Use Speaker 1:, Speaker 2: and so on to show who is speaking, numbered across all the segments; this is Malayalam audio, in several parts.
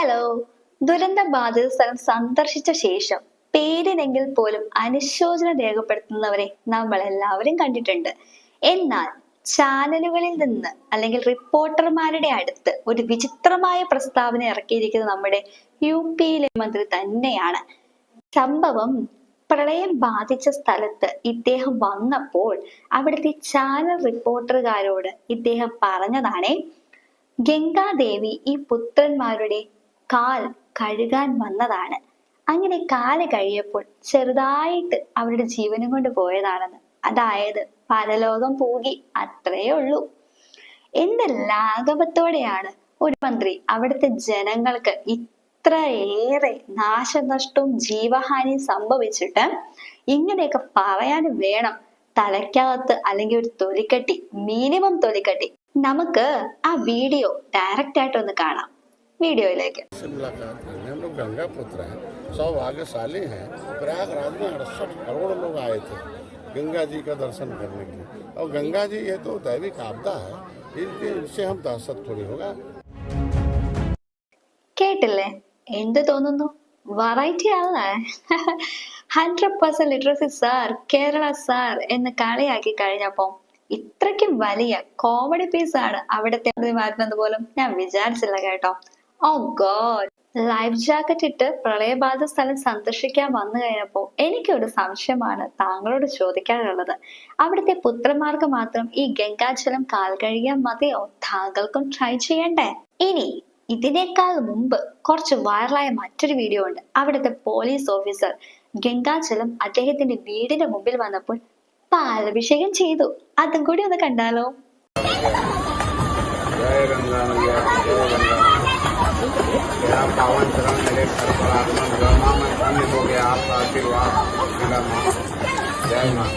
Speaker 1: ഹലോ. ദുരന്ത ബാധിത സ്ഥലം സന്ദർശിച്ച ശേഷം പേരിനെങ്കിൽ പോലും അനുശോചനം രേഖപ്പെടുത്തുന്നവരെ നമ്മൾ എല്ലാവരും കണ്ടിട്ടുണ്ട്. എന്നാൽ ചാനലുകളിൽ നിന്ന് അല്ലെങ്കിൽ റിപ്പോർട്ടർമാരുടെ അടുത്ത് ഒരു വിചിത്രമായ പ്രസ്താവന ഇറക്കിയിരിക്കുന്നത് നമ്മുടെ യു പിയിലെ മന്ത്രി തന്നെയാണ്. സംഭവം പ്രളയം ബാധിച്ച സ്ഥലത്ത് ഇദ്ദേഹം വന്നപ്പോൾ അവിടുത്തെ ചാനൽ റിപ്പോർട്ടറുകാരോട് ഇദ്ദേഹം പറഞ്ഞതാണേ ഗംഗാദേവി ഈ പുത്രന്മാരുടെ കാൽ കഴുകാൻ വന്നതാണ്. അങ്ങനെ കാൽ കഴിയപ്പോൾ ചെറുതായിട്ട് അവരുടെ ജീവനും കൊണ്ട് പോയതാണെന്ന്. അതായത് പരലോകം പോകി അത്രയേ ഉള്ളൂ. എന്ത് ലാഘവത്തോടെയാണ് ഒരു മന്ത്രി അവിടുത്തെ ജനങ്ങൾക്ക് ഇത്രയേറെ നാശനഷ്ടവും ജീവഹാനിയും സംഭവിച്ചിട്ട് ഇങ്ങനെയൊക്കെ പറയാൻ വേണം. തലയ്ക്കകത്ത് അല്ലെങ്കിൽ ഒരു തൊലിക്കട്ടി മിനിമം തൊലിക്കട്ടി. നമുക്ക് ആ വീഡിയോ ഡയറക്റ്റ് ആയിട്ട് ഒന്ന് കാണാം. വീഡിയോയിലേക്ക്
Speaker 2: से मुलाकात करने हम लोग गंगा पुत्र हैं सौ भाग्यशाली हैं प्रयागराज में अड़सठ करोड़ लोग आए थे गंगा जी का दर्शन करने के लिए और गंगा जी ये तो दैविक आपदा है इनके इससे हम दहशत थोड़ी होगा
Speaker 1: കേട്ടില്ലേ എന്ത് തോന്നുന്നു വെറൈറ്റി ആണല്ലേ hundred percent literacy sir Kerala sir എന്ന് കളിയാക്കി കഴിഞ്ഞപ്പോ ഇത്രയ്ക്കും വലിയ കോമഡി പീസ് ആണ് അവിടുത്തെ മാറ്റുന്നത് പോലും ഞാൻ വിചാരിച്ചില്ല കേട്ടോ ഓ ഗോഡ് ലൈഫ് ജാക്കറ്റ് ഇട്ട് പ്രളയബാധ സ്ഥലം സന്ദർശിക്കാൻ വന്നു കഴിഞ്ഞപ്പോൾ എനിക്കൊരു സംശയമാണ് താങ്കളോട് ചോദിക്കാനുള്ളത്. അവിടുത്തെ പുത്രന്മാർക്ക് മാത്രം ഈ ഗംഗാജലം കാൽ കഴുകിയാൽ മതിയോ? താങ്കൾക്കും ട്രൈ ചെയ്യണ്ടേ? ഇനി ഇതിനേക്കാൾ മുമ്പ് കുറച്ച് വൈറലായ മറ്റൊരു വീഡിയോ ഉണ്ട്. അവിടുത്തെ പോലീസ് ഓഫീസർ ഗംഗാജലം അദ്ദേഹത്തിന്റെ വീടിന്റെ മുമ്പിൽ വന്നപ്പോൾ പാലഭിഷേകം ചെയ്തു. അതും കൂടി ഒന്ന് കണ്ടാലോ?
Speaker 2: मैया जय गंगा तेरा पावन चरण मेरे घर पर आगमन हुआ माँ मैं धन्य हो गया आपका आशीर्वाद मिला माँ जय माँ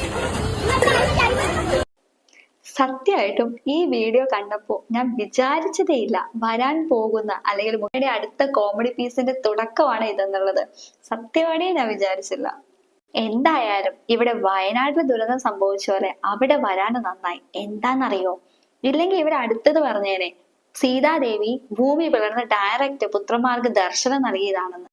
Speaker 1: സത്യമായിട്ടും ഈ വീഡിയോ കണ്ടപ്പോൾ ഞാൻ വിചാരിച്ചതേയില്ല വരാൻ പോകുന്ന അല്ലെങ്കിൽ മുന്നേ അടുത്ത കോമഡി പീസിന്റെ തുടക്കമാണ് ഇതെന്നുള്ളത് സത്യമാണേ ഞാൻ വിചാരിച്ചില്ല എന്തായാലും ഇവിടെ വയനാട്ടിൽ ദുരന്തം സംഭവിച്ച പോലെ അവിടെ വരാൻ നന്നായി എന്താണെന്നറിയോ ഇല്ലെങ്കിൽ ഇവിടെ അടുത്തത് പറഞ്ഞേനെ സീതാദേവി ഭൂമി പിളർന്ന് ഡയറക്റ്റ് പുത്രന്മാർക്ക് ദർശനം നൽകിയതാണെന്ന്.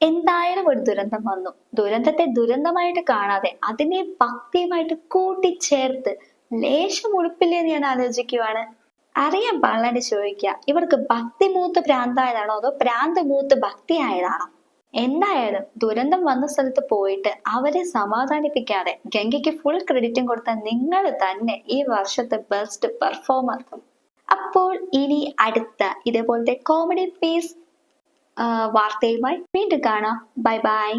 Speaker 1: എന്തായാലും ഒരു ദുരന്തം വന്നു. ദുരന്തത്തെ ദുരന്തമായിട്ട് കാണാതെ അതിനെ ഭക്തിയുമായിട്ട് കൂട്ടിച്ചേർത്ത് ലേശം ഉളുപ്പില്ലേ എന്ന് ഞാൻ ആലോചിക്കുവാണ്. അറിയാൻ പാടില്ലാണ്ട് ചോദിക്കുക ഇവർക്ക് ഭക്തി മൂത്ത് ഭ്രാന്തായതാണോ അതോ ഭ്രാന്ത് മൂത്ത് ഭക്തി ആയതാണോ എന്തായാലും ദുരന്തം വന്ന സ്ഥലത്ത് പോയിട്ട് അവരെ സമാധാനിപ്പിക്കാതെ ഗംഗയ്ക്ക് ഫുൾ ക്രെഡിറ്റും കൊടുത്ത നിങ്ങൾ തന്നെ ഈ വർഷത്തെ ബെസ്റ്റ് പെർഫോമർ അപ്പോൾ ഇനി അടുത്ത ഇതേപോലത്തെ കോമഡി പീസ് വാർത്തയുമായി വീണ്ടും കാണാം. Bye bye